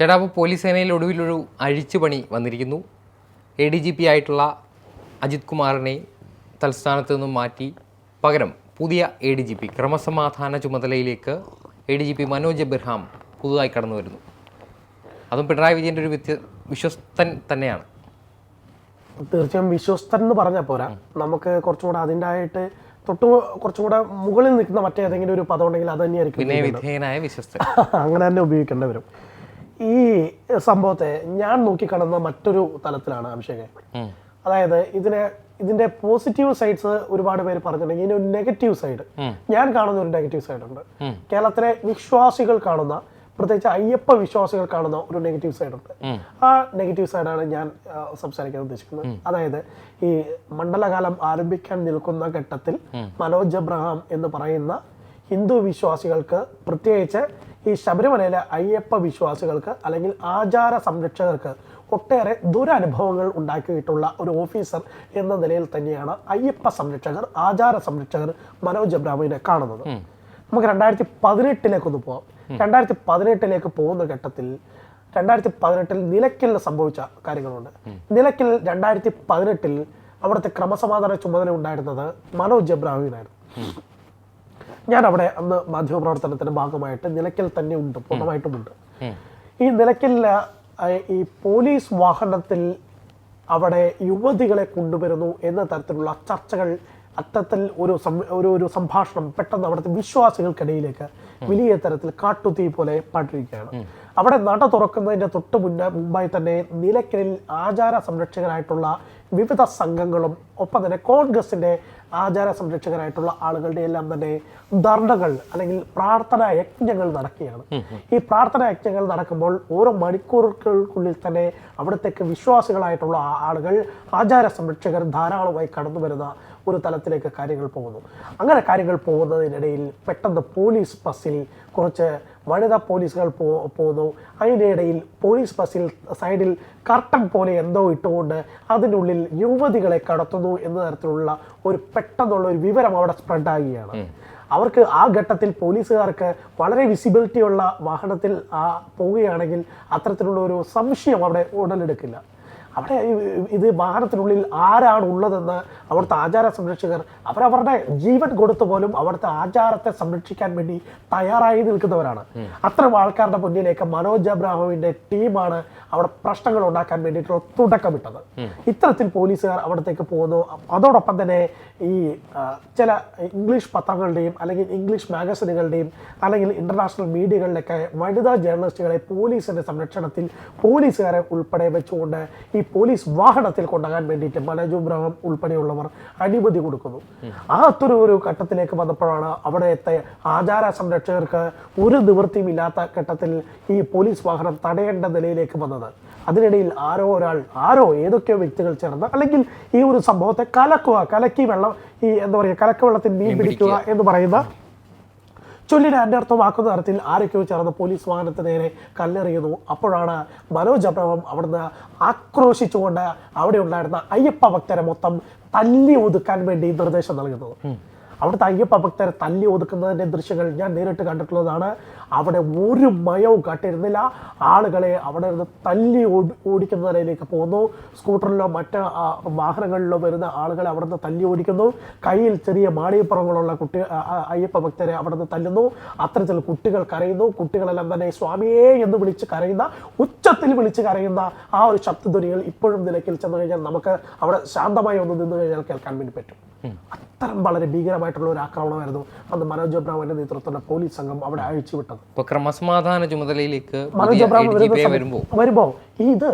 ചേട്ടാ അപ്പോൾ പോലീസ് സേനയിൽ ഒടുവിലൊരു അഴിച്ചുപണി വന്നിരിക്കുന്നു. എ ഡി ജി പി ആയിട്ടുള്ള അജിത് കുമാറിനെ തൽസ്ഥാനത്ത് നിന്നും മാറ്റി. പകരം പുതിയ എ ഡി ജി പി ക്രമസമാധാന ചുമതലയിലേക്ക് A D G P Manoj Abraham പുതുതായി കടന്നു വരുന്നു. അതും പിണറായി വിജയന്റെ ഒരു വ്യത്യ വിശ്വസ്തൻ തന്നെയാണ്. തീർച്ചയായും വിശ്വസ്തൻ എന്ന് പറഞ്ഞാൽ പോരാ. നമുക്ക് കുറച്ചും കൂടെ അതിന്റെ ആയിട്ട് തൊട്ട് കുറച്ചും കൂടെ മുകളിൽ നിൽക്കുന്ന മറ്റേതെങ്കിലും ഒരു പദം ഉണ്ടെങ്കിൽ അത് തന്നെയായിരിക്കും അങ്ങനെ തന്നെ ഉപയോഗിക്കേണ്ടി വരും. ഈ സംഭവത്തെ ഞാൻ നോക്കിക്കാണുന്ന മറ്റൊരു തലത്തിലാണ് അഭിഷേകെ. അതായത് ഇതിനെ ഇതിന്റെ പോസിറ്റീവ് സൈഡ്സ് ഒരുപാട് പേര് പറഞ്ഞിട്ടുണ്ടെങ്കിൽ ഇതിന് ഒരു നെഗറ്റീവ് സൈഡ് ഞാൻ കാണുന്ന ഒരു നെഗറ്റീവ് സൈഡ് ഉണ്ട്. കേരളത്തിലെ വിശ്വാസികൾ കാണുന്ന പ്രത്യേകിച്ച് അയ്യപ്പ വിശ്വാസികൾ കാണുന്ന ഒരു നെഗറ്റീവ് സൈഡ് ഉണ്ട്. ആ നെഗറ്റീവ് സൈഡാണ് ഞാൻ സംസാരിക്കാൻ ഉദ്ദേശിക്കുന്നത്. അതായത് ഈ മണ്ഡലകാലം ആരംഭിക്കാൻ നിൽക്കുന്ന ഘട്ടത്തിൽ മനോജ് എബ്രഹാം എന്ന് പറയുന്ന ഹിന്ദു വിശ്വാസികൾക്ക് പ്രത്യേകിച്ച് ഈ ശബരിമലയിലെ അയ്യപ്പ വിശ്വാസികൾക്ക് അല്ലെങ്കിൽ ആചാര സംരക്ഷകർക്ക് ഒട്ടേറെ ദുരനുഭവങ്ങൾ ഉണ്ടാക്കിയിട്ടുള്ള ഒരു ഓഫീസർ എന്ന നിലയിൽ തന്നെയാണ് അയ്യപ്പ സംരക്ഷകർ ആചാര സംരക്ഷകർ മനോജ് എബ്രാമിനെ കാണുന്നത്. നമുക്ക് രണ്ടായിരത്തി പതിനെട്ടിലേക്ക് ഒന്ന് പോവാം. രണ്ടായിരത്തി പതിനെട്ടിലേക്ക് പോകുന്ന ഘട്ടത്തിൽ രണ്ടായിരത്തി പതിനെട്ടിൽ നിലയ്ക്കലിൽ സംഭവിച്ച കാര്യങ്ങളുണ്ട്. നിലയ്ക്കൽ രണ്ടായിരത്തി പതിനെട്ടിൽ അവിടുത്തെ ക്രമസമാധാന ചുമതല ഉണ്ടായിരുന്നത് മനോജ് എബ്രാഹിമിനായിരുന്നു ഞാൻ അവിടെ അന്ന് മാധ്യമപ്രവർത്തനത്തിന്റെ ഭാഗമായിട്ട് നിലയ്ക്കൽ തന്നെ ഉണ്ട് പൂർണമായിട്ടും ഉണ്ട്. ഈ നിലയ്ക്കലിൽ ഈ പോലീസ് വാഹനത്തിൽ അവിടെ യുവതികളെ കൊണ്ടുവരുന്നു എന്ന തരത്തിലുള്ള ചർച്ചകൾ അത്തരത്തിൽ ഒരു ഒരു ഒരു സംഭാഷണം പെട്ടെന്ന് അവിടുത്തെ വിശ്വാസികൾക്കിടയിലേക്ക് വലിയ തരത്തിൽ കാട്ടുതീ പോലെ പടരുകയാണ് അവിടെ നട തുറക്കുന്നതിന്റെ തൊട്ട് മുന്നേ മുമ്പായി തന്നെ നിലയ്ക്കലിൽ ആചാര സംരക്ഷകരായിട്ടുള്ള വിവിധ സംഘങ്ങളും ഒപ്പം തന്നെ കോൺഗ്രസിന്റെ ആചാര സംരക്ഷകരായിട്ടുള്ള ആളുകളുടെ എല്ലാം തന്നെ ധർണകൾ അല്ലെങ്കിൽ പ്രാർത്ഥന യജ്ഞങ്ങൾ നടക്കുകയാണ്. ഈ പ്രാർത്ഥന യജ്ഞങ്ങൾ നടക്കുമ്പോൾ ഓരോ മണിക്കൂറുകൾക്കുള്ളിൽ തന്നെ അവിടത്തേക്ക് വിശ്വാസികളായിട്ടുള്ള ആളുകൾ ആചാര സംരക്ഷകർ ധാരാളമായി കടന്നു വരുന്ന ഒരു തലത്തിലേക്ക് കാര്യങ്ങൾ പോകുന്നു. അങ്ങനെ കാര്യങ്ങൾ പോകുന്നതിനിടയിൽ പെട്ടെന്ന് പോലീസ് ബസ്സിൽ കുറച്ച് വനിതാ പോലീസുകൾ പോ പോകുന്നു അതിനിടയിൽ പോലീസ് ബസ്സിൽ സൈഡിൽ കർട്ടൻ പോലെ എന്തോ ഇട്ടുകൊണ്ട് അതിനുള്ളിൽ യുവതികളെ കടത്തുന്നു എന്ന തരത്തിലുള്ള ഒരു പെട്ടെന്നുള്ള ഒരു വിവരം അവിടെ സ്പ്രെഡ് ആകുകയാണ് അവർക്ക് ആ ഘട്ടത്തിൽ പോലീസുകാർക്ക് വളരെ വിസിബിലിറ്റിയുള്ള വാഹനത്തിൽ ആ പോവുകയാണെങ്കിൽ അത്തരത്തിലുള്ള ഒരു സംശയം അവിടെ ഉടലെടുക്കില്ല. അവിടെ ഇത് വാഹനത്തിനുള്ളിൽ ആരാണ് ഉള്ളതെന്ന് അവിടുത്തെ ആചാര സംരക്ഷകർ അവരവരുടെ ജീവൻ കൊടുത്തു പോലും അവിടുത്തെ ആചാരത്തെ സംരക്ഷിക്കാൻ വേണ്ടി തയ്യാറായി നിൽക്കുന്നവരാണ്. അത്തരം ആൾക്കാരുടെ മുന്നിലേക്ക് മനോജ് അബ്രാഹമിന്റെ ടീമാണ് അവിടെ പ്രശ്നങ്ങൾ ഉണ്ടാക്കാൻ വേണ്ടിയിട്ടുള്ള തുടക്കമിട്ടത്. ഇത്തരത്തിൽ പോലീസുകാർ അവിടത്തേക്ക് പോകുന്നു. അതോടൊപ്പം തന്നെ ഈ ചില ഇംഗ്ലീഷ് പത്രങ്ങളുടെയും അല്ലെങ്കിൽ ഇംഗ്ലീഷ് മാഗസിനുകളുടെയും അല്ലെങ്കിൽ ഇന്റർനാഷണൽ മീഡിയകളിലൊക്കെ വനിതാ ജേർണലിസ്റ്റുകളെ പോലീസിന്റെ സംരക്ഷണത്തിൽ പോലീസുകാരെ ഉൾപ്പെടെ വെച്ചുകൊണ്ട് ഈ പോലീസ് വാഹനത്തിൽ കൊണ്ടുപോകാൻ വേണ്ടിയിട്ട് മനോജ് ഇബ്രാഹിം ഉൾപ്പെടെയുള്ളവർ അനുമതി കൊടുക്കുന്നു. ആ അത്തൊരു ഒരു ഘട്ടത്തിലേക്ക് വന്നപ്പോഴാണ് അവിടെത്തെ ആചാര സംരക്ഷകർക്ക് ഒരു നിവൃത്തിയും ഇല്ലാത്ത ഘട്ടത്തിൽ ഈ പോലീസ് വാഹനം തടയേണ്ട നിലയിലേക്ക് വന്നത്. അതിനിടയിൽ ആരോ ഒരാൾ ആരോ ഏതൊക്കെയോ വ്യക്തികൾ ചേർന്ന് അല്ലെങ്കിൽ ഈ ഒരു സംഭവത്തെ കലക്കുക കലക്കി വെള്ളം ഈ എന്താ പറയുക കലക്ക വെള്ളത്തിൽ മീൻ പിടിക്കുക. എന്ന് പറയുന്ന ചൊല്ലിനെ അർത്ഥമാക്കുന്ന തരത്തിൽ ആരൊക്കെയോ ചേർന്ന് പോലീസ് വാഹനത്തിന് നേരെ കല്ലെറിയുന്നു. അപ്പോഴാണ് മനോജ് അബ്രഹം അവിടുന്ന് ആക്രോശിച്ചുകൊണ്ട് അവിടെ ഉണ്ടായിരുന്ന അയ്യപ്പ ഭക്തരെ മൊത്തം തല്ലി ഒതുക്കാൻ വേണ്ടി നിർദ്ദേശം നൽകുന്നത്. അവിടുത്തെ അയ്യപ്പ ഭക്തരെ തല്ലി ഒതുക്കുന്നതിന്റെ ദൃശ്യങ്ങൾ ഞാൻ നേരിട്ട് കണ്ടിട്ടുള്ളതാണ്. അവിടെ ഒരു മയവും കാട്ടിരുന്നില്ല ആളുകളെ അവിടെ നിന്ന് തല്ലി ഓടി ഓടിക്കുന്നതിലേക്ക് പോകുന്നു. സ്കൂട്ടറിലോ മറ്റ് വാഹനങ്ങളിലോ വരുന്ന ആളുകളെ അവിടെ നിന്ന് തല്ലി ഓടിക്കുന്നു. കയ്യിൽ ചെറിയ മാളിയപ്പുറങ്ങളുള്ള കുട്ടി അയ്യപ്പ ഭക്തരെ അവിടെ നിന്ന് തല്ലുന്നു. അത്തരത്തിൽ കുട്ടികൾ കരയുന്നു. കുട്ടികളെല്ലാം തന്നെ സ്വാമിയേ എന്ന് വിളിച്ച് കരയുന്ന ഉച്ചത്തിൽ വിളിച്ച് കരയുന്ന ആ ഒരു ശബ്ദധ്വനികൾ ഇപ്പോഴും നിലയ്ക്കിൽ ചെന്ന് കഴിഞ്ഞാൽ നമുക്ക് അവിടെ ശാന്തമായി ഒന്ന് നിന്ന് കഴിഞ്ഞാൽ കേൾക്കാൻ വേണ്ടി പറ്റും. അത്തരം വളരെ ഭീകരമായിട്ടുള്ള ഒരു ആക്രമണമായിരുന്നു അന്ന് മനോജ് അബ്രാമിന്റെ നേതൃത്വത്തിലുള്ള പോലീസ് സംഘം അവിടെ അഴിച്ചുവിട്ടത്. ക്രമസമാധാന ചുമതലയിലേക്ക് മനോജ് വരുമ്പോൾ വരുമ്പോ? ഇത്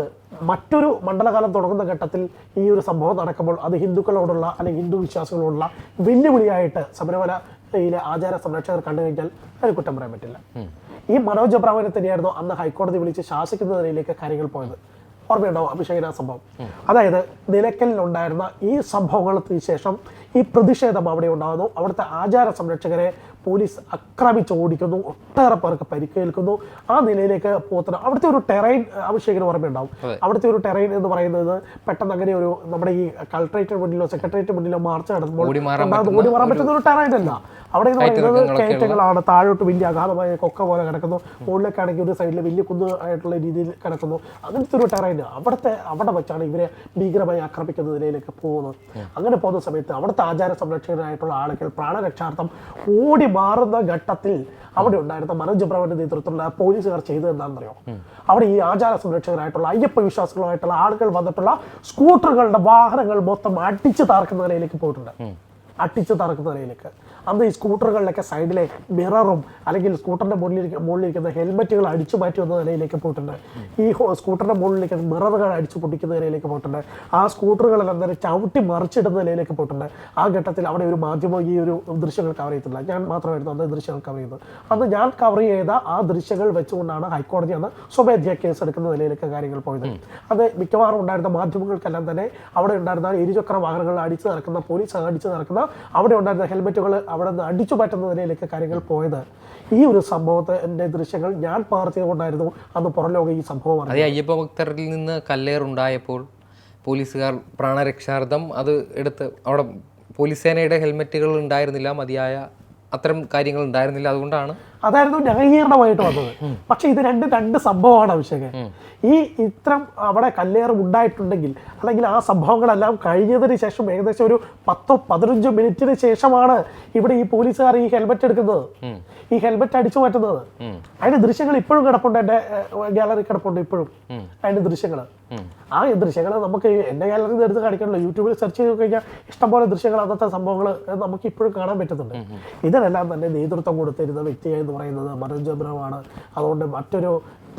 മറ്റൊരു മണ്ഡലകാലം തുടങ്ങുന്ന ഘട്ടത്തിൽ ഈ ഒരു സംഭവം നടക്കുമ്പോൾ അത് ഹിന്ദുക്കളോടുള്ള അല്ലെങ്കിൽ ഹിന്ദു വിശ്വാസികളോടുള്ള വെല്ലുവിളിയായിട്ട് ശബരിമലയിലെ ആചാര സംരക്ഷകർ കണ്ടു കഴിഞ്ഞാൽ അതിന് കുറ്റം പറയാൻ പറ്റില്ല. ഈ മനോജ് അബ്രാമിനെ തന്നെയായിരുന്നു അന്ന് ഹൈക്കോടതി വിളിച്ച് ശാസിക്കുന്ന നിലയിലേക്ക് കാര്യങ്ങൾ പോയത്. ഓർമ്മയുണ്ടാവും അഭിഷേകന സംഭവം? അതായത് നിലയ്ക്കലിലുണ്ടായിരുന്ന ഈ സംഭവങ്ങൾക്ക് ശേഷം ഈ പ്രതിഷേധം അവിടെ ഉണ്ടാകുന്നു. അവിടുത്തെ ആചാര സംരക്ഷകരെ പോലീസ് ആക്രമിച്ച് ഓടിക്കുന്നു. ഒട്ടേറെ പേർക്ക് പരിക്കേൽക്കുന്നു. ആ നിലയിലേക്ക് പോകുന്ന അവിടുത്തെ ഒരു ടെറൈൻ അഭിഷേകിന് ഓർമ്മയുണ്ടാവും. അവിടുത്തെ ഒരു ടെറൈൻ എന്ന് പറയുന്നത് പെട്ടെന്ന് അങ്ങനെ ഒരു നമ്മുടെ ഈ കളക്ടറേറ്റിന് മുന്നിലോ സെക്രട്ടേറിയറ്റ് മുന്നിലോ മാർച്ച് നടത്തുമ്പോൾ ഓടി മാറാൻ പറ്റുന്ന ഒരു ടെറൈൻ അല്ല അവിടെ എന്ന് പറയുന്നത് കയറ്റങ്ങളാണ്. താഴോട്ട് വലിയ അഗാധമായ കൊക്ക പോലെ കിടക്കുന്നു. മുകളിലേക്കാണെങ്കിൽ ഒരു സൈഡിൽ വലിയ കുന്ന് ആയിട്ടുള്ള രീതിയിൽ കിടക്കുന്നു. അങ്ങനത്തെ ഒരു ടെറൈൻ അവിടുത്തെ അവിടെ വെച്ചാണ് ഇവരെ ഭീകരമായി ആക്രമിക്കുന്നതിലേക്ക് പോകുന്നത്. അങ്ങനെ പോകുന്ന സമയത്ത് അവിടുത്തെ ആചാര സംരക്ഷകരായിട്ടുള്ള ആളുകൾ പ്രാണരക്ഷാർത്ഥം ഓടി മാറുന്ന ഘട്ടത്തിൽ അവിടെ ഉണ്ടായിരുന്ന മനോജ് ബ്രഹ്മന്റെ നേതൃത്വത്തിലുള്ള പോലീസുകാർ ചെയ്തത് എന്താണെന്നറിയോ? അവിടെ ഈ ആചാര സംരക്ഷകരായിട്ടുള്ള അയ്യപ്പ വിശ്വാസികളുമായിട്ടുള്ള ആളുകൾ വന്നിട്ടുള്ള സ്കൂട്ടറുകളുടെ വാഹനങ്ങൾ മൊത്തം അടിച്ചു താർക്കുന്ന നിലയിലേക്ക് പോയിട്ടുണ്ട്. അട്ടിച്ച് തറക്കുന്ന നിലയിലേക്ക്. അന്ന് ഈ സ്കൂട്ടറുകളിലൊക്കെ സൈഡിലെ മിററും അല്ലെങ്കിൽ സ്കൂട്ടറിന്റെ മുകളിലിരിക്കുന്ന മുകളിലിരിക്കുന്ന ഹെൽമെറ്റുകൾ അടിച്ചു മാറ്റി വന്ന നിലയിലേക്ക് പോയിട്ടുണ്ട്. ഈ സ്കൂട്ടറിന്റെ മുകളിലേക്ക് മിററുകൾ അടിച്ചു പൊട്ടിക്കുന്ന നിലയിലേക്ക് പോയിട്ടുണ്ട്. ആ സ്കൂട്ടറുകളെല്ലാം തന്നെ ചവിട്ടി മറിച്ചിടുന്ന നിലയിലേക്ക് പോയിട്ടുണ്ട്. ആ ഘട്ടത്തിൽ അവിടെ ഒരു മാധ്യമം ഈ ഒരു ദൃശ്യങ്ങൾ കവർ ചെയ്തിട്ടില്ല. ഞാൻ മാത്രമായിരുന്നു അന്ന് ദൃശ്യങ്ങൾ കവർ ചെയ്തത്. അന്ന് ഞാൻ കവർ ചെയ്ത ആ ദൃശ്യങ്ങൾ വെച്ചുകൊണ്ടാണ് ഹൈക്കോടതി അന്ന് സ്വമേധ്യ കേസ് എടുക്കുന്ന നിലയിലേക്ക് കാര്യങ്ങൾ പോയത്. അത് മിക്കവാറും ഉണ്ടായിരുന്ന മാധ്യമങ്ങൾക്കെല്ലാം തന്നെ അവിടെ ഉണ്ടായിരുന്ന ഇരുചക്ര വാഹനങ്ങൾ അടിച്ചു നടക്കുന്ന പോലീസ് അടിച്ചു നടക്കുന്ന അവിടെ ഉണ്ടായിരുന്ന ഹെൽമെറ്റുകൾ അവിടെ നിന്ന് അടിച്ചു പറ്റുന്ന നിലയിലേക്ക് കാര്യങ്ങൾ പോയത്. ഈ ഒരു സംഭവത്തിന്റെ ദൃശ്യങ്ങൾ ഞാൻ പകർത്തിയത് കൊണ്ടായിരുന്നു അന്ന് പുറലോക ഈ സംഭവം അതെ അയ്യപ്പ ഭക്തരിൽ നിന്ന് കല്ലേറുണ്ടായപ്പോൾ പോലീസുകാർ പ്രാണരക്ഷാർത്ഥം അത് എടുത്ത് അവിടെ പോലീസ് സേനയുടെ ഹെൽമെറ്റുകൾ ഉണ്ടായിരുന്നില്ല മതിയായ അത്തരം കാര്യങ്ങൾ ഉണ്ടായിരുന്നില്ല. അതുകൊണ്ടാണ് അതായിരുന്നു ന്യായീകരണമായിട്ട് വന്നത്. പക്ഷെ ഇത് രണ്ട് രണ്ട് സംഭവമാണ് അഭിഷേക് ഈ ഇത്തരം അവിടെ കല്ലേറ് ഉണ്ടായിട്ടുണ്ടെങ്കിൽ അല്ലെങ്കിൽ ആ സംഭവങ്ങളെല്ലാം കഴിഞ്ഞതിന് ശേഷം ഏകദേശം ഒരു പത്തോ പതിനഞ്ചോ മിനിറ്റിന് ശേഷമാണ് ഇവിടെ ഈ പോലീസുകാർ ഈ ഹെൽമെറ്റ് എടുക്കുന്നത്. ഈ ഹെൽമെറ്റ് അടിച്ചു മാറ്റുന്നത്. അതിന്റെ ദൃശ്യങ്ങൾ ഇപ്പോഴും കിടപ്പുണ്ട് എന്റെ ഗാലറി കിടപ്പുണ്ട് ഇപ്പോഴും. അതിന്റെ ദൃശ്യങ്ങൾ. ആ ദൃശ്യങ്ങൾ നമുക്ക് എന്റെ ഗാലറി എടുത്ത് കാണിക്കണല്ലോ യൂട്യൂബിൽ സെർച്ച് ചെയ്ത് കഴിഞ്ഞാൽ ഇഷ്ടംപോലെ ദൃശ്യങ്ങൾ അന്നത്തെ സംഭവങ്ങൾ നമുക്ക് ഇപ്പോഴും കാണാൻ പറ്റുന്നുണ്ട്. ഇതിനെല്ലാം തന്നെ നേതൃത്വം കൊടുത്തിരുന്ന വ്യക്തി എന്ന് പറയുന്നത് മനോജ് അബ്രഹമാണ് അതുകൊണ്ട് മറ്റൊരു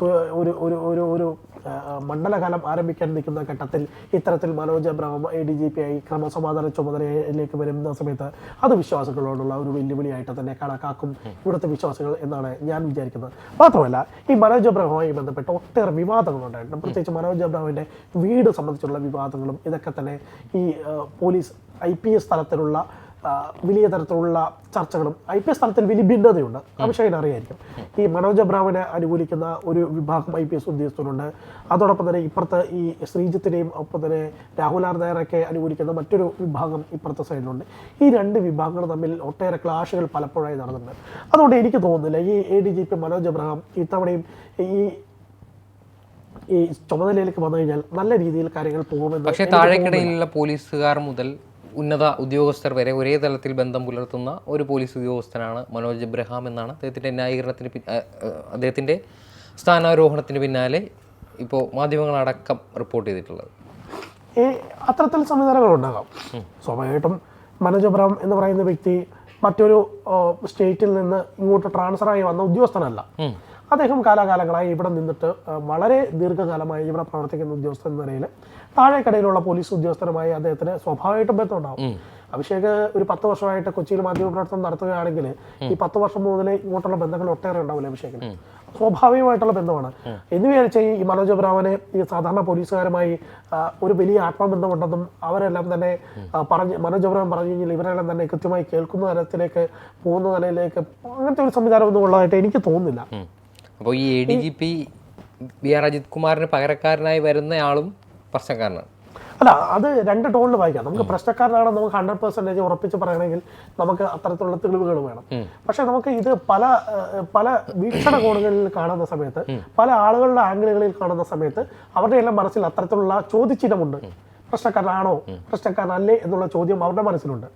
ഒരു ഒരു ഒരു ഒരു മണ്ഡലകാലം ആരംഭിക്കാൻ നിൽക്കുന്ന ഘട്ടത്തിൽ ഇത്തരത്തിൽ Manoj Abraham A D G P ആയി ക്രമസമാധാന ചുമതലയിലേക്ക് വരുന്ന സമയത്ത് അത് വിശ്വാസികളോടുള്ള ഒരു വെല്ലുവിളിയായിട്ട് തന്നെ കണക്കാക്കും ഇവിടുത്തെ വിശ്വാസികൾ എന്നാണ് ഞാൻ വിചാരിക്കുന്നത്. മാത്രമല്ല ഈ മനോജ് അബ്രഹാമായി ബന്ധപ്പെട്ട് ഒട്ടേറെ വിവാദങ്ങളുണ്ടായിരുന്നു പ്രത്യേകിച്ച് മനോജ് അബ്രഹാമിന്റെ വീട് സംബന്ധിച്ചുള്ള വിവാദങ്ങളും ഇതൊക്കെ തന്നെ ഈ പോലീസ് ഐ പി എസ് തലത്തിലുള്ള വലിയ തരത്തിലുള്ള ചർച്ചകളും ഐ പി എസ് തലത്തിൽ വലിയ ഭിന്നതയുണ്ട്. അഭിഷേകിന് അറിയായിരിക്കും. ഈ മനോജ് അബ്രാമിനെ അനുകൂലിക്കുന്ന ഒരു വിഭാഗം ഐ പി എസ് ഉദ്യോഗസ്ഥരുണ്ട്. അതോടൊപ്പം തന്നെ ഇപ്പുറത്ത് ഈ ശ്രീജിത്തിനെയും ഒപ്പം തന്നെ രാഹുൽ ആർ നായരൊക്കെ അനുകൂലിക്കുന്ന മറ്റൊരു വിഭാഗം ഇപ്പുറത്തെ സൈഡിലുണ്ട്. ഈ രണ്ട് വിഭാഗങ്ങൾ തമ്മിൽ ഒട്ടേറെ ക്ലാഷുകൾ പലപ്പോഴായി നടന്നിട്ടുണ്ട്. അതുകൊണ്ട് എനിക്ക് തോന്നുന്നില്ല ഈ A D G P Manoj Abraham ഇത്തവണയും ഈ ഈ ചുമതലയിലേക്ക് വന്നു കഴിഞ്ഞാൽ നല്ല രീതിയിൽ കാര്യങ്ങൾ പോകുമെന്ന് പക്ഷേ താഴേക്കിടയിലുള്ള പോലീസുകാർ മുതൽ ഉന്നത ഉദ്യോഗസ്ഥർ വരെ ഒരേ തലത്തിൽ ബന്ധം പുലർത്തുന്ന ഒരു പോലീസ് ഉദ്യോഗസ്ഥനാണ് മനോജ് എബ്രഹാം എന്നാണ് അദ്ദേഹത്തിന്റെ ന്യായീകരണത്തിന് അദ്ദേഹത്തിന്റെ സ്ഥാനാരോഹണത്തിന് പിന്നാലെ ഇപ്പോൾ മാധ്യമങ്ങളടക്കം റിപ്പോർട്ട് ചെയ്തിട്ടുള്ളത്. ഈ അത്തരത്തിൽ സംവിധാനങ്ങൾ ഉണ്ടാകാം സ്വാഭാവികമായിട്ടും മനോജ് അബ്രഹാം എന്ന് പറയുന്ന വ്യക്തി മറ്റൊരു സ്റ്റേറ്റിൽ നിന്ന് ഇങ്ങോട്ട് ട്രാൻസ്ഫർ ആയി വന്ന ഉദ്യോഗസ്ഥനല്ല. അദ്ദേഹം കാലാകാലങ്ങളായി ഇവിടെ നിന്നിട്ട് വളരെ ദീർഘകാലമായി ഇവിടെ പ്രവർത്തിക്കുന്ന ഉദ്യോഗസ്ഥൻ എന്ന നിലയിൽ താഴേക്കടയിലുള്ള പോലീസ് ഉദ്യോഗസ്ഥരുമായി അദ്ദേഹത്തിന് സ്വാഭാവികമായിട്ടും ബന്ധമുണ്ടാവും. അഭിഷേക് ഒരു പത്ത് വർഷമായിട്ട് കൊച്ചിയിൽ മാധ്യമപ്രവർത്തനം നടത്തുകയാണെങ്കിൽ ഈ പത്ത് വർഷം മുതൽ ഇങ്ങോട്ടുള്ള ബന്ധങ്ങൾ ഒട്ടേറെ ഉണ്ടാവില്ല അഭിഷേകിന്? സ്വാഭാവികമായിട്ടുള്ള ബന്ധമാണ്. എന്ന് വിചാരിച്ച ഈ മനോജ് ബ്രാവനെ ഈ സാധാരണ പോലീസുകാരുമായി ഒരു വലിയ ആത്മബന്ധമുണ്ടെന്നും അവരെല്ലാം തന്നെ പറഞ്ഞ് മനോജ് ബ്രാവൻ പറഞ്ഞു കഴിഞ്ഞാൽ ഇവരെല്ലാം തന്നെ കൃത്യമായി കേൾക്കുന്ന തലത്തിലേക്ക് പോകുന്ന നിലയിലേക്ക് അങ്ങനത്തെ ഒരു സംവിധാനം ഒന്നും ഉള്ളതായിട്ട് എനിക്ക് തോന്നുന്നില്ല. അപ്പോൾ ഈ A D G P B R Ajith കുമാറിന് പകരക്കാരനായി വരുന്നയാളും പ്രശ്നക്കാരനാണ്. അല്ല അത് രണ്ട് ടോണിൽ വായിക്കാം. നമുക്ക് പ്രശ്നക്കാരനാണ് നമുക്ക് ഹൺഡ്രഡ് പെർസെന്റേജ് ഉറപ്പിച്ച് പറയണമെങ്കിൽ നമുക്ക് അത്തരത്തിലുള്ള തെളിവുകൾ വേണം. പക്ഷെ നമുക്ക് ഇത് പല പല വീക്ഷണകോണുകളിൽ കാണുന്ന സമയത്ത് പല ആളുകളുടെ ആംഗിളുകളിൽ കാണുന്ന സമയത്ത് അവരുടെ എല്ലാം മനസ്സിൽ അത്തരത്തിലുള്ള ചോദ്യചിഹ്നമുണ്ട്. പ്രശ്നക്കാരനാണോ? പ്രശ്നക്കാരനല്ലേ എന്നുള്ള ചോദ്യം അവരുടെ മനസ്സിലുണ്ട്.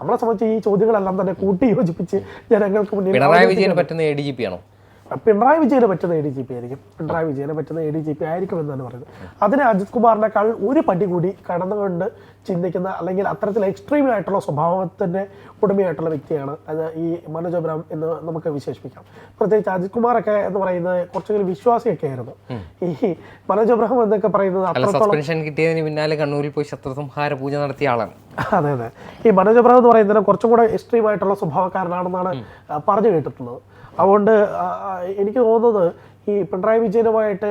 നമ്മളെ സംബന്ധിച്ച് ഈ ചോദ്യങ്ങളെല്ലാം തന്നെ കൂട്ടി യോജിപ്പിച്ച് ജനങ്ങൾക്ക് മുന്നിൽ പിണറായി വിജയന് പറ്റുന്ന എ ഡി ജി പി ആണോ? പിണറായി വിജയന് പറ്റുന്ന എ ഡി ജി പി ആയിരിക്കും. പിണറായി വിജയന് പറ്റുന്ന എ ഡി ജി പി ആയിരിക്കും എന്നാണ് പറയുന്നത്. അതിന് അജിത് കുമാറിനേക്കാൾ ഒരു പടി കൂടി കടന്നുകൊണ്ട് ചിന്തിക്കുന്ന അല്ലെങ്കിൽ അത്തരത്തിൽ എക്സ്ട്രീം ആയിട്ടുള്ള സ്വഭാവത്തിന്റെ ഉടമയായിട്ടുള്ള വ്യക്തിയാണ് അത് ഈ മനോജ് അബ്രാം എന്ന് നമുക്ക് വിശേഷിപ്പിക്കാം. പ്രത്യേകിച്ച് അജിത് കുമാറൊക്കെ എന്ന് പറയുന്നത് കുറച്ചെങ്കിലും വിശ്വാസിയൊക്കെ ആയിരുന്നു. ഈ മനോജ് അബ്രഹാം എന്നൊക്കെ പറയുന്നത് അത്രത്തോളം കിട്ടിയതിന് പിന്നാലെ കണ്ണൂരിൽ പോയി ശത്രുസംഹാര പൂജ നടത്തിയ ആളാണ്. അതെ അതെ. ഈ മനോജ് അബ്രഹാം എന്ന് പറയുന്നത് കുറച്ചും കൂടെ എക്സ്ട്രീം ആയിട്ടുള്ള സ്വഭാവക്കാരനാണെന്നാണ് പറഞ്ഞു കേട്ടിട്ടുള്ളത്. അതുകൊണ്ട് എനിക്ക് തോന്നുന്നത് ഈ പിണറായി വിജയനുമായിട്ട്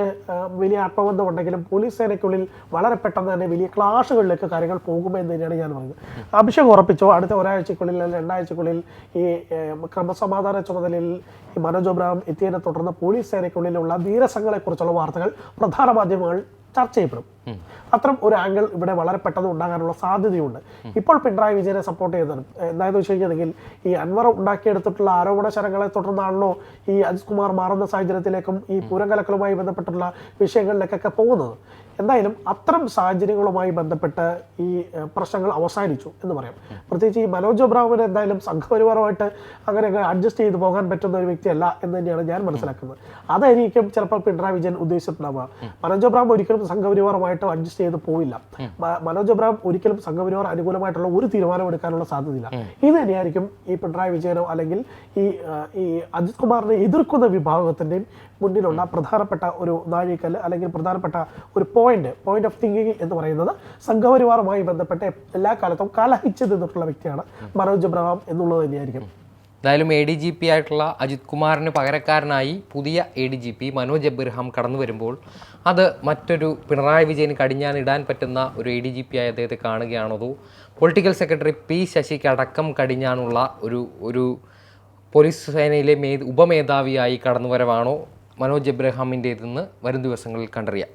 വലിയ ആത്മബന്ധം ഉണ്ടെങ്കിലും പോലീസ് സേനയ്ക്കുള്ളിൽ വളരെ പെട്ടെന്ന് തന്നെ വലിയ ക്ലാഷുകളിലേക്ക് കാര്യങ്ങൾ പോകുമെന്ന് തന്നെയാണ് ഞാൻ പറയുന്നത്. അഭിഷേക് ഉറപ്പിച്ചോ? അടുത്ത ഒരാഴ്ചക്കുള്ളിൽ അല്ലെങ്കിൽ രണ്ടാഴ്ചക്കുള്ളിൽ ഈ ക്രമസമാധാന ചുമതലയിൽ ഈ മനോജ് അബ്രഹാം എത്തിയതിനെ തുടർന്ന് പോലീസ് സേനയ്ക്കുള്ളിലുള്ള ധീരസംഘങ്ങളെക്കുറിച്ചുള്ള വാർത്തകൾ പ്രധാന മാധ്യമങ്ങൾ ചർച്ച ചെയ്യപ്പെടും. അത്തരം ഒരു ആംഗിൾ ഇവിടെ വളരെ പെട്ടെന്ന് ഉണ്ടാകാനുള്ള സാധ്യതയുണ്ട്. ഇപ്പോൾ പിണറായി വിജയനെ സപ്പോർട്ട് ചെയ്തത് എന്തായെന്ന് വെച്ച് കഴിഞ്ഞിട്ടുണ്ടെങ്കിൽ ഈ അൻവർ ഉണ്ടാക്കിയെടുത്തിട്ടുള്ള ആരോപണ ശരങ്ങളെ തുടർന്നാണല്ലോ ഈ അജിത് കുമാർ മാറുന്ന സാഹചര്യത്തിലേക്കും ഈ പൂരം കലക്കലുമായി ബന്ധപ്പെട്ടുള്ള വിഷയങ്ങളിലേക്കൊക്കെ പോകുന്നത്. എന്തായാലും അത്തരം സാഹചര്യങ്ങളുമായി ബന്ധപ്പെട്ട് ഈ പ്രശ്നങ്ങൾ അവസാനിച്ചു എന്ന് പറയാം. പ്രത്യേകിച്ച് ഈ മനോജ് അബ്രാമിന് എന്തായാലും സംഘപരിവാറുമായിട്ട് അങ്ങനെ അഡ്ജസ്റ്റ് ചെയ്ത് പോകാൻ പറ്റുന്ന ഒരു വ്യക്തിയല്ല എന്ന് തന്നെയാണ് ഞാൻ മനസ്സിലാക്കുന്നത്. അതായിരിക്കും ചിലപ്പോൾ പിണറായി വിജയൻ ഉദ്ദേശിച്ചിട്ടുണ്ടാവുക. മനോജ് അബ്രാം ഒരിക്കലും സംഘപരിവാരമായിട്ട് അഡ്ജസ്റ്റ് ചെയ്ത് പോയില്ല മനോജ് അബ്രാം ഒരിക്കലും സംഘപരിവാർ അനുകൂലമായിട്ടുള്ള ഒരു തീരുമാനം എടുക്കാനുള്ള സാധ്യതയില്ല. ഇത് തന്നെയായിരിക്കും ഈ പിണറായി വിജയനോ അല്ലെങ്കിൽ ഈ ഈ അജിത് കുമാറിനെ എതിർക്കുന്ന വിഭാഗത്തിന്റെയും മുന്നിലുള്ള പ്രധാനപ്പെട്ട ഒരു നാഴികല്ല് അല്ലെങ്കിൽ പ്രധാനപ്പെട്ട ഒരു പോയിന്റ് പോയിന്റ് ഓഫ് തിങ്കിങ് എന്ന് പറയുന്നത് സംഘപരിവാറുമായി ബന്ധപ്പെട്ട് എല്ലാ കാലത്തും കലഹിച്ചു നിന്നിട്ടുള്ള വ്യക്തിയാണ് മനോജ് അബ്രഹാം എന്നുള്ളത് തന്നെയായിരിക്കും. എന്തായാലും എ ഡി ജി പി ആയിട്ടുള്ള അജിത് കുമാറിന് പകരക്കാരനായി പുതിയ A D G P Manoj Abraham കടന്നു വരുമ്പോൾ അത് മറ്റൊരു പിണറായി വിജയന് കടിഞ്ഞാൻ ഇടാൻ പറ്റുന്ന ഒരു എ ഡി ജി പി ആയി അദ്ദേഹത്തെ കാണുകയാണതോ? പൊളിറ്റിക്കൽ സെക്രട്ടറി പി ശശിക്ക് അടക്കം കടിഞ്ഞാനുള്ള ഒരു ഒരു പോലീസ് സേനയിലെ മേ ഉപമേധാവിയായി കടന്നുവരവാണോ? മനോജ് എബ്രഹാമിന്റേതെന്ന് വരും ദിവസങ്ങളിൽ കണ്ടറിയാം.